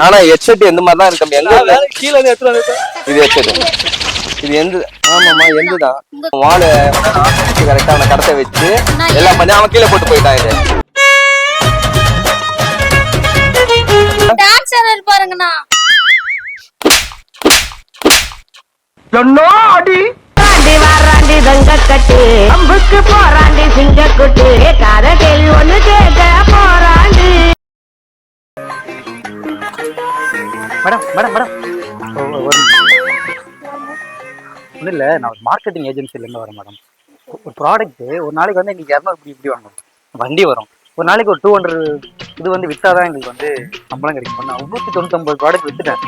ஆனா ஹெட்செட் எந்த மாதிரி தான் இருக்கு எங்க கீழே வந்து இது ஹெட்செட் இது எந்த ஆமாமா எந்துதான். வாழை கரெக்டான கடத்தை வச்சு எல்லாம் பண்ணி அவன் கீழே போட்டு போயிட்டான் இது. வாராண்டி தங்க கட்டு அம்புக்கு போராண்டி சிங்க குட்டு காத கேள்வி ஒண்ணு கேட்க போராண்டி மேடம் மேடம் மேடம். ஒன்றும் இல்லை நான் ஒரு மார்க்கெட்டிங் ஏஜென்சிலேருந்து வரேன் மேடம். ஒரு ப்ராடக்ட்டு ஒரு நாளைக்கு வந்து எங்களுக்கு இரநூறு இப்படி இப்படி வாங்கணும். வண்டி வரும். ஒரு நாளைக்கு ஒரு டூ ஹண்ட்ரட் இது வந்து விற்றா தான் எங்களுக்கு வந்து சம்பளம் கிடைக்கும். நான் முந்நூற்றி தொண்ணூத்தொம்பது ப்ராடக்ட் விற்றுட்டேன்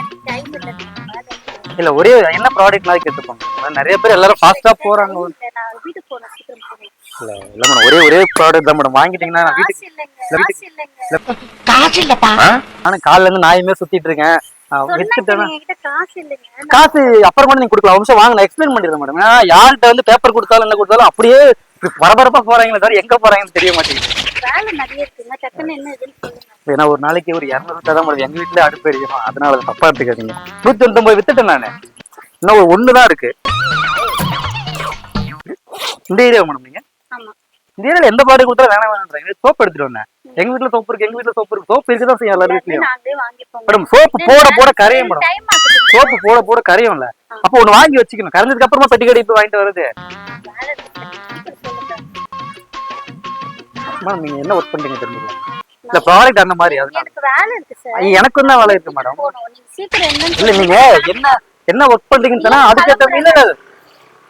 இல்லை ஒரே என்ன ப்ராடக்ட் மாதிரி கேட்டுப்பாங்க நிறைய பேர் எல்லாரும் ஃபாஸ்ட்டாக போகிறாங்க இல்லை இல்லை மேடம் ஒரே ஒரே ப்ராடக்ட் தான் மேடம். வாங்கிட்டீங்கன்னா நான் வீட்டுக்கு காசு நானும் காலைல இருந்து நாயுமே சுற்றிட்டு இருக்கேன். காசு அப்புறம் கூட நீங்க கொடுக்கலாம். நிமிஷம் வாங்க நான் எக்ஸ்பிளைன் பண்ணிடுறேன் மேடம் ஏன்னா யார்கிட்ட வந்து பேப்பர் கொடுத்தாலும் என்ன கொடுத்தாலும் அப்படியே பரபரப்பா போறாங்களே தவிர எங்க போறாங்கன்னு தெரிய மாட்டேங்குது. ஏன்னா ஒரு நாளைக்கு ஒரு இரநூறு தான் மேடம் எங்க வீட்டுல அடுப்பு எரியுமா? அதனால அதை தப்பா எடுத்துக்காதீங்க. நூத்தி தொண்ணூத்தொன்பது வித்துட்டேன் நானு. இன்னும் ஒரு ஒண்ணுதான் இருக்கு. இந்த ஏரியா மேடம் நீங்க? இந்த ஏரியால எந்த பாடு கொடுத்தாலும் வேணாம் வேணாம்ன்றாங்க. சோப்பு எடுத்துட்டு வந்தேன். எங்க வீட்டுல சோப்பு இருக்கு எங்க வீட்டுல சோப்பு இருக்கு. சோப்பு இருக்குதான் செய்யும் எல்லாரும் வீட்லயும். மேடம் சோப்பு போட போட கரையும் மேடம். சோப்பு போட போட கரையும்ல. அப்போ ஒண்ணு வாங்கி வச்சுக்கணும். கரைஞ்சதுக்கு அப்புறமா பெட்டி கடை போய் வாங்கிட்டு வருது மேடம் நீங்க என்ன ஒர்க் பண்றீங்க தெரிஞ்சுக்கலாம் இல்ல ப்ராடக்ட் அந்த மாதிரி அதனால எனக்கு வேலை இருக்கு சார் ஐய, எனக்கும் தான் வேலை இருக்கு மேடம். இல்ல நீங்க என்ன என்ன ஒர்க் பண்றீங்கன்னு சொன்னா அதுக்கேற்ற மாதிரி இல்ல.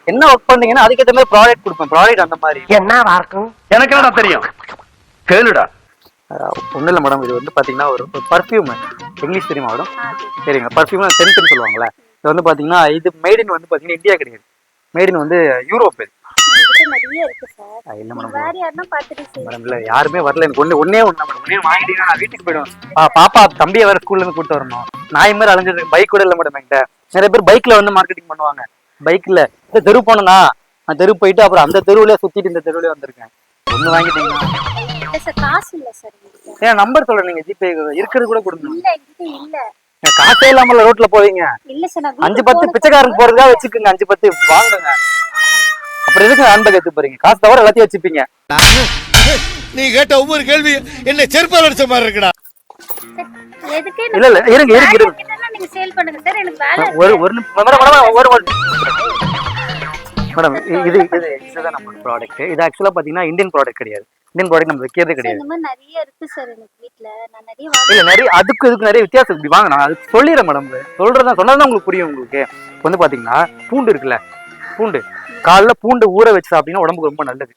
என்ன ஒர்க் பண்றீங்கன்னா அதுக்கேற்ற மாதிரி ப்ராடக்ட் கொடுப்பேன். ப்ராடக்ட் அந்த மாதிரி. என்னவா இருக்கும் எனக்கு என்னடா தெரியும்? கேளுடா. ஒன்றும் இல்லை மேடம் இது வந்து பாத்தீங்கன்னா ஒரு பர்ஃப்யூம் இங்கிலீஷ் தெரியுமா மேடம். சரிங்க. பர்ஃப்யூம் சென்ட்னு சொல்லுவாங்கல்ல. இது வந்து பாத்தீங்கன்னா இது மேடின் வந்து பாத்தீங்கன்னா இந்தியா கிடையாது. மேடின் வந்து யூரோப் இது. இல்ல மேடம் இல்ல யாருமே வரல. எனக்கு ஒண்ணு ஒன்னே ஒண்ணு மேடம் ஒன்னே வாங்கிட்டீங்கன்னா நான் வீட்டுக்கு போயிடுவேன். பாப்பா தம்பியை வேற ஸ்கூல்ல இருந்து கூட்டு வரணும். நாய் மாதிரி அலைஞ்சது பைக் கூட இல்ல மேடம் என்கிட்ட. நிறைய பேர் பைக்ல வந்து மார்க்கெட்டிங் பண்ணுவாங்க. பைக்ல இந்த தெரு போனனா? நான் தெரு போயிட்டு அப்புறம் அந்த தெருவுலயே சுத்திட்டு இந்த தெருவுலயே வந்திருக்கேன். ஒண்ணு வாங்கிட்டீங்கன்னா. இல்ல சார் காசு இல்ல சார் என்கிட்ட ஏன் நம்பர் சொல்றேன் நீங்க ஜிபே இருக்கிறது கூட கொடுங்க. இல்ல என்கிட்ட இல்ல. காசே இல்லாமல ரோட்ல போவீங்க. இல்ல சார் அஞ்சு பத்து போகணும் பிச்சைக்காரங்க போறதுக்காக வச்சுக்கோங்க அஞ்சு பத்து வாங்குங்க. அப்புறம் எதுக்கு ஹேண்ட்பேக் எடுத்து போறீங்க? காசு தவிர எல்லாத்தையும் வச்சுப்பீங்க. நீ கேட்ட ஒவ்வொரு கேள்வி என்ன செருப்பால் அடிச்ச மாதிரி இருக்குடா. இல்ல இல்ல இருங்க இருங்க இருங்க. கிட்டனா நீங்க சேல் பண்ணுங்க. சார் எனக்கு வேலை இருக்கு. ஒரு ஒரு நிமிஷம் ஒரு ஒரு மேடம் இது இது இதுதான் நம்ம ப்ராடக்ட் இது ஆக்சுவலா பாத்தீங்கன்னா இந்தியன் ப்ராடக்ட் கிடையாது. இந்தியன் ப்ராடக்ட் நம்ம வைக்கிறதே கிடையாது. இந்த நிறைய இருக்கு சார் எனக்கு வீட்ல. நான் நிறைய இல்ல நிறைய அதுக்கு இதுக்கு நிறைய வித்தியாசம் இப்படி வாங்க நான் அதுக்கு சொல்லிடுறேன் மேடம் சொல்றதா சொன்னதான் உங்களுக்கு புரியும் உங்களுக்கு. இப்ப வந்து பாத்தீங்கன்னா பூண்டு இருக்குல்ல? பூண்டு. காலைல பூண்டு ஊற வச்சு சாப்பிட்டீங்கன்னா உடம்புக்கு ரொம்ப நல்லது.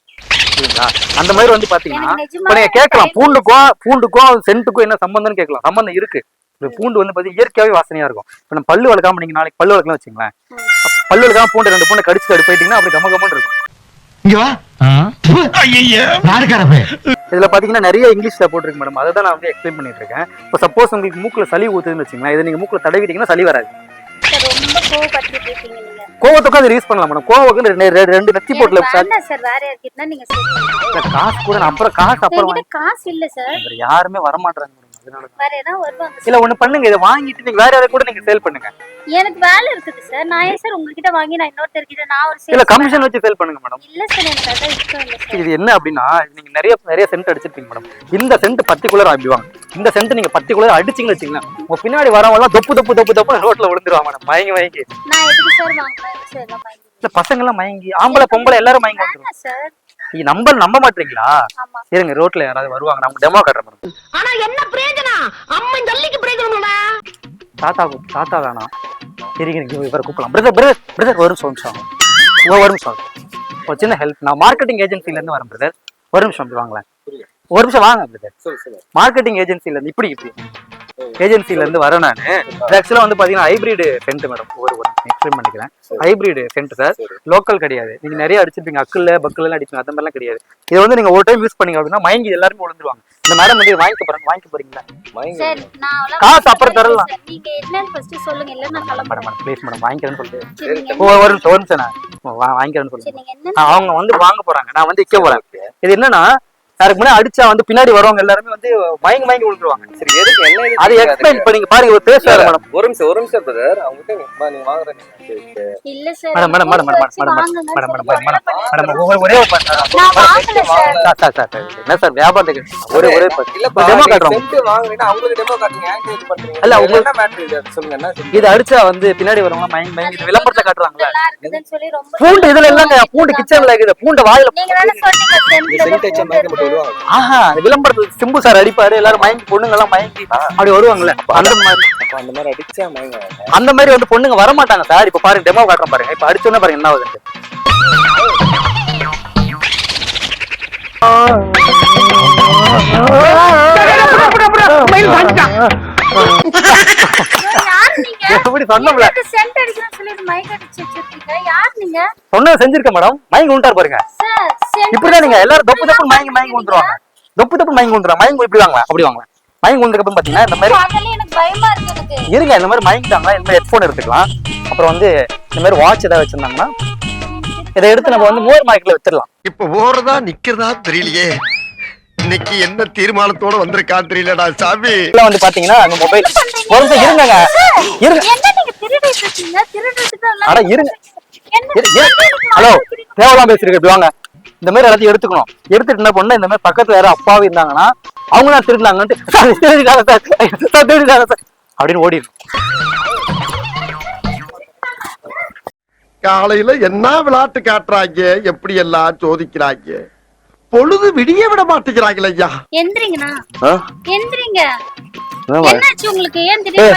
புரியுங்களா அந்த மாதிரி வந்து பாத்தீங்கன்னா இப்ப நீங்க கேட்கலாம். பூண்டுக்கும் பூண்டுக்கும் சென்ட்டுக்கும் என்ன சம்பந்தம்னு கேட்கலாம். சம்பந்தம் இருக்கு. இந்த பூண்டு வந்து பாத்தீங்கன்னா இயற்கையாவே வாசனையா இருக்கும். இப்ப நம்ம பல்லு வளர்க்காம நீங்க நாளைக்கு பல்லு வளர்க்கலாம் வச்சுங்களேன் பல்லு வளர்க்காம பூண்டு ரெண்டு பூண்டு கடிச்சு அப்படி போயிட்டீங்கன்னா அப்படி கம கமன்னு இருக்கும். இங்க வா. யாருக்காரப்ப இதுல பாத்தீங்கன்னா நிறைய இங்கிலீஷ்ல போட்டிருக்கு மேடம் அதை தான் நான் வந்து எக்ஸ்பிளைன் பண்ணிட்டு இருக்கேன். இப்போ சப்போஸ் உங்களுக்கு மூக்குல சளி ஊத்துதுன்னு வச்சுங்களேன் இதை நீங்க மூக்குல தடவிட்டீங்கன்னா சளி வராது. கோவத்துக்கும் அதை யூஸ் பண்ணலாம் மேடம் கோவத்துக்கு ரெண்டு ரெண்டு- ரெண்டு நெத்தி போட்டுல சார் வேற யார்கிட்டனா நீங்க சேல் பண்ணுங்க காசு கூட நான் அப்புறம் காசு அப்புறம் காசு இல்ல சார். வேற யாருமே வரமாட்டாங்க மேடம் இல்ல ஒண்ணு பண்ணுங்க. இதை வாங்கிட்டு நீங்க வேற யாரை கூட நீங்க சேல் பண்ணுங்க. எனக்கு வேலை இருக்குது சார் நான் ஏன் சார் உங்ககிட்ட வாங்கி நான் இன்னொருத்தர்கிட்ட நான் ஒரு இல்ல கமிஷன் வச்சு சேல் பண்ணுங்க மேடம் இல்ல சார் எனக்கு அதான் இஷ்டம் இல்ல சார் இது என்ன அப்படின்னா நீங்க நிறைய நிறைய சென்ட் அடிச்சிருப்பீங்க மேடம் இந்த சென்ட் பர்டிகுலர் அப்படி வாங்க. இந்த சென்ட் நீங்க பர்டிகுலர் அடிச்சீங்கன்னு வச்சுங்களேன் உங்க பின்னாடி வரவங்க எல்லாம் தொப்பு தொப்பு தொப்பு தொப்பு ரோட்ல விழுந்துருவாங்க மேடம் மயங்கி மயங்கி. நான் எதுக்கு சார் வாங்குறேன் சார் பசங்க எல்லாம் மயங்கி. ஆம்பளை பொம்பளை எல்லாரும் மயங்கி சார் நீங்க நம்ப நம்ப மாட்டீங்களா? ஆமா. இருங்க ரோட்ல யாராவது வருவாங்க நம்ம டெமோ காட்டுறேன் மேடம் ஆனா என்ன பிரயோஜனம் அம்மன் ஜல்லிக்கு பிரயோஜனம் தாத்தா தாத்தா வேணாம் இருங்க நீங்க இவரை கூப்பிடலாம். பிரதர் பிரதர் பிரதர் ஒரு நிமிஷம் ஒரு நிமிஷம். ஒரு சின்ன ஹெல்ப் நான் மார்க்கெட்டிங் ஏஜென்சில இருந்து வரேன் பிரதர் ஒரு நிமிஷம் வாங்களேன். ஒரு நிமிஷம் வாங்க பிரதர் மார்க்கெட்டிங் ஏஜென்சில இருந்து இப்படி இப்படி. ஏஜென்சில இருந்து வரேன் நான். ஆக்சுவலா வந்து பாத்தீங்கன்னா ஹைபிரிட் சென்ட் மேடம். ஒரு ஒரு எக்ஸ்பிளைன் பண்ணிக்கிறேன். Hybrid send sir. லோக்கல் கிடையாது. நீங்க நிறைய அடிச்சிருப்பீங்க. அக்குல்ல பக்குல எல்லாம் அடிப்பீங்க அந்த மாதிரிலாம் கிடையாது. இதை வந்து நீங்க ஒரு டைம் யூஸ் பண்ணீங்க அப்படின்னா மயங்கி எல்லாருமே விழுந்துருவாங்க. இந்த மேடம் வந்து வாங்கிக்க போறாங்க வாங்கிக்க போறீங்களா? சார் நான் அவ்வளவு காசு அப்புறம் தரலாம். சார், நீங்க என்னன்னு ஃபர்ஸ்ட் சொல்லுங்க. இல்ல நான் மேடம் மேடம் ப்ளீஸ் மேடம் வாங்கிக்கிறேன்னு சொல்லிட்டு. ஒரு நிமிஷம் ஒரு நிமிஷம் நான் வா- வாங்கிக்கிறேன்னு சரி சொல்லுங்க நீங்க என்ன ஆ, அவங்க வந்து வாங்க போறாங்க. நான் வந்து விற்க போறேன். இது என்னன்னா அதுக்கு முன்னாடி அடிச்சா வந்து பின்னாடி வரவங்க எல்லாருமே வந்து மயங்கி மயங்கி விழுந்துருவாங்க. சரி எதுக்கு என்ன அது? எக்ஸ்பிளைன் இப்ப நீங்க பாருங்க ஒரு பேசுவாரு இல்ல, மேடம் ஒரு நிமிஷம் ஒரு நிமிஷம் பிரதர் அவங்க கிட்ட நீங்க சரி. இல்ல sir madam madam madam madam madam madam madam madam madam ஒரே ஒரு சார் சார் சார் என்ன சார் வியாபாரத்துக்கு ஒரே ஒரே இல்லப்பா, டெமோ காட்டுறோம். சென்ட் வாங்குறீங்கன்னா அவங்களுக்கு காட்டுறீங்க, ஏன்ட்ட இது பண்றீங்க? இல்ல, இதுல உங்க- என்ன matter இது? சொல்லுங்க, என்ன? இது அடிச்சா வந்து பின்னாடி வரவங்க மயங்கி மயங்கி விளம்பரத்துல ரொம்ப பூண்டு இதுல இல்லங்க பூண்டு கிச்சன்ல இருக்குது. பூண்டு வாயில நீங்க தானே சொன்னீங்க சென்ட் வருவாங்க. ஆஹா. அந்த விளம்பரத்துல சிம்பு சார் அடிப்பாரு எல்லாரும் மயங்கி பொண்ணுங்க எல்லாம் மயங்கி அப்படி வருவாங்கல்ல. அந்த மாதிரி. அந்த மாதிரி அடிச்சா மயங்குவாங்க. அந்த மாதிரி வந்து பொண்ணுங்க வர மாட்டாங்க சார். இப்ப பாருங்க டெமோ காட்டுறேன் பாருங்க. இப்ப அடிச்சோன்னே பாருங்க என்ன ஆகுது யார் நீங்க எப்படி சொன்னோம்ல? சென்ட் அடிக்கிறேன்னு சொல்லி மைக் அடிச்சு வச்சிருக்கீங்க. யார் நீங்க? சொன்னதை செஞ்சிருக்கேன் மேடம். மயங்கி விட்டாரு பாருங்க. சார். இப்படிதான் நீங்க எல்லாரும் தொப்பு தொப்பு மயங்கி மயங்கி விட்டுருவாங்க தொப்பு தொப்பு மயங்கி விட்டுருவாங்க மயங்கி இப்படி வாங்க அப்படி வாங்க மயங்கி விழுந்ததுக்கு அப்புறம் பாத்தீங்கன்னா இந்த மாதிரி அதனால எனக்கு பயமா இருக்கு எனக்கு. இருங்க இந்த மாதிரி மயங்கிட்டாங்கன்னா இந்த மாதிரி ஹெட்ஃபோன் எடுத்துக்கலாம். அப்புறம் வந்து இந்த மாதிரி வாட்ச் ஏதாவது வச்சிருந்தாங்கன்னா இதை எடுத்து நம்ம வந்து மூவர் மார்க்கெட்ல வித்துடலாம். இப்ப ஓடுறதா நிக்கிறதா தெரியலையே. இன்னைக்கு என்ன தீர்மானத்தோட வந்திருக்கா தெரியலடா சாமி. இதெல்லாம் வந்து பாத்தீங்கன்னா அந்த மொபைல் ஒரு இருங்க இருங்க. என்ன இரு- இரு- ஹலோ தேவலாம் பேசிருக்கு இப்படி வாங்க. இந்த மாதிரி எல்லாத்தையும் எடுத்துக்கணும். எடுத்துட்டு என்ன பண்ணா இந்த மாதிரி பக்கத்துல யாரும் அப்பாவி இருந்தாங்கன்னா அவங்க தான் திருடினாங்கன்ட்டு "சார், திருடிட்டாங்க சார் சார், திருடிட்டாங்க சார் அப்படின்னு ஓடிடும் காலையில என்ன விளையாட்டு காட்டுறாங்க? எப்படி எல்லாம் சோதிக்கிறாங்க? பொழுது விடிய விட மாட்டேங்கிறாங்களே ஐயா. எந்திரிங்கண்ணா? எந்திரிங்க? என்னாச்சு உங்களுக்கு? ஏன் திடீர்னு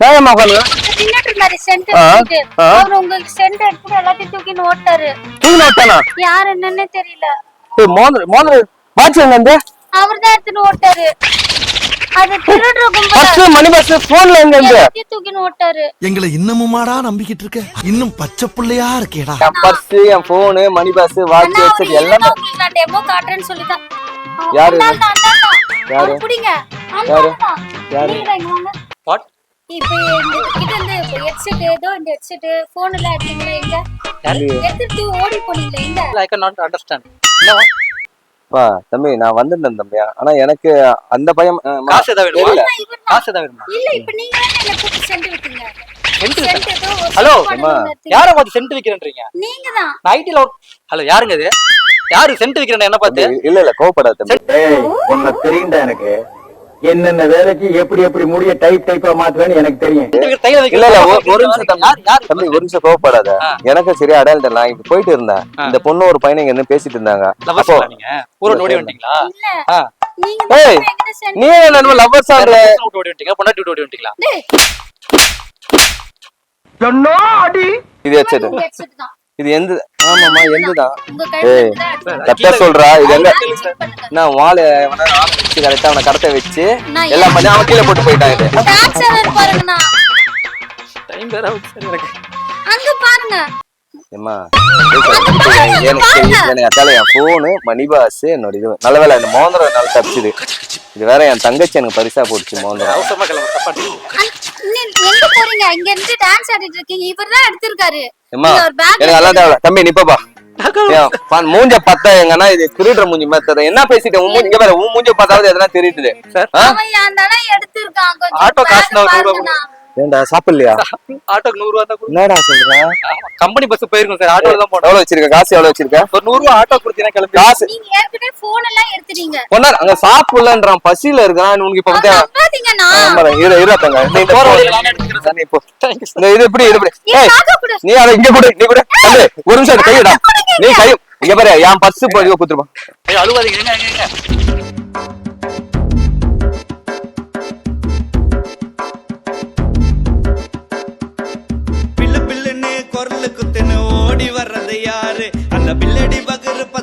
இருந்தாரு சென்ட் எடுத்துட்டு ஆ. அவர் உங்களுக்கு சென்ட் எடுத்துட்டு எல்லாத்தையும் தூக்கின்னு ஓட்டாரு. தூங்க விட்டானா யார் என்னன்னே தெரியல. ஏய் மோதிர மோதிர வாட்ச் எங்க இருந்து? அவர் தான் எடுத்துன்னு ஓட்டாரு. அது திருடுற கும்பல? பஸ் மணி பஸ் போன்ல எங்க இருந்து? எல்லாத்தையும் தூக்கின்னு ஓட்டாரு. எங்களை இன்னமுமாடா நம்பிக்கிட்டு இருக்க? இன்னும் பச்சை புள்ளையா இருக்கேடா. என் பர்ஸ் என் போனு மணி பாஸ் வாட்ச் அண்ணா, அவர் ஹெட்செட் இருங்க, எல்லாமே. உங்களுக்கு நான் டெமோ காட்டுறேன்னு சொல்லிதான். யாரு? யாரு? பிடிங்க. யாரு? இப்ப இந்த கிட்ட இருந்து இப்ப ஹெட்செட் ஏதோ இந்த ஹெட்செட் போன் எல்லாம் எடுத்தீங்களா எங்க? எடுத்துட்டு ஓடி போனீங்களா எங்க? ஐ கேன் நாட் அண்டர்ஸ்டாண்ட் என்னவா பா தம்பி நான் வந்திருந்தேன் தம்பியா ஆனா எனக்கு அந்த பயம் காசு ஏதாவது வேணுமா. காசு ஏதாவது வேணுமா? இல்ல இப்ப நீங்க என்ன கூப்பிட்டு விட்டீங்க. ஹலோ. யாரை பார்த்து சென்ட் விக்கிறேன்றீங்க? நீங்க தான். ஐடில ஹலோ யாருங்க இது? யாரு சென்ட் விக்கிறேன் என்ன பார்த்து? இல்ல இல்ல கோவப்படாத தம்பி. தெரியும்டா எனக்கு. என்னென்ன வேலைக்கு எப்படி எப்படி முடிய டைப் டைப்பா மாத்துவேன்னு எனக்கு தெரியும். இல்ல இல்ல ஒரு- நிமிஷம் தம்பி. ஒரு நிமிஷம் கோவப்படாத. எனக்கு சரியா தெரியல நான் இப்ப போயிட்டு இருந்தேன். இந்த பொண்ணு ஒரு பையன் இங்க இருந்து பேசிட்டு இருந்தாங்க. அப்போ நீங்க? ஊரோட ஓடி வந்துட்டீங்களா? ஏய், நீ என்ன லவ்வர்ஸ் ஆடுற விட்டு ஓடி வந்துட்டீங்க பொண்டாட்டி விட்டு ஓடி வந்துட்டீங்களா? டேய், இது ஹெட்செட். இது எந்த ஆமாமா எந்துதான். ஏய். கரெக்டா சொல்றா இது எங்க. நான் வாழை வச்சு கரெக்டா அவனை கடத்த வச்சு எல்லாம் பண்ணி அவன் கீழே போட்டு போயிட்டான் இது. Tax error பாருங்கண்ணா. டைம் வேற ஆகுது சார் எனக்கு. அங்க பாருங்க. ஏம்மா, எனக்கு எனக்கு எனக்கு அத்தால என் போனு மணி பாஸ் என்னோட இது. நல்ல வேலை இந்த மோதிரம் என்னால தப்பிச்சுது. இது வேற என் தங்கச்சி எனக்கு பரிசா போட்டுச்சு மோதிரம் எங்க போறீங்க? இங்க இருந்து டான்ஸ் ஆடிட்டு இருக்கீங்க. இவர் தான் எடுத்திருக்காரு. ஏம்மா நீங்க ஒரு பேக் எனக்கு நல்லா தேவை. தம்பி நிப்பப்பா மூஞ்ச பார்த்தா எங்கன்னா இது திருடுற மூஞ்சி மாதிரி. என்ன பேசிட்டு உன் மூஞ்சி பாரு உன் மூஞ்ச பார்த்தாவது எதனா தெரியுது. ஆட்டோ காசு ஏண்டா சாப்பிடலையா? ஆட்டோக்கு நூறு ரூபா தான் என்னடா சொல்ற? கம்பெனி பஸ் போயிருக்கும் சார். ஆட்டோல தான் போனோம் எவ்வளவு வச்சிருக்க? காசு எவ்வளவு வச்சிருக்க? ஒரு நூறு ரூபா ஆட்டோ கொடுத்தீங்கன்னா கிளம்பி. காசு. நீங்க ஏற்கனவே போன் எல்லாம் எடுத்துட்டீங்க. பொண்ணார் அங்க சாப்பிடலன்றான். பசியில இருக்கான். உனக்கு இப்ப வந்து நம்பாதீங்கண்ணா இரு இருபத்தங்க இந்த இந்த போற. வழியில நானே எடுத்துக்கிறேன் சார். இந்த இது இப்படி இது இப்படி ஏய். நீ அதை இங்க கொடு நீ கொடு. தம்பி, ஒரு நிமிஷம் இரு, கையிடா. நீ கை இங்க பாரு என் பர்ஸ் போய் குத்துருப்பான் ஐயோ, அழுவாதீங்க.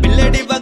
பில்லடி பகர்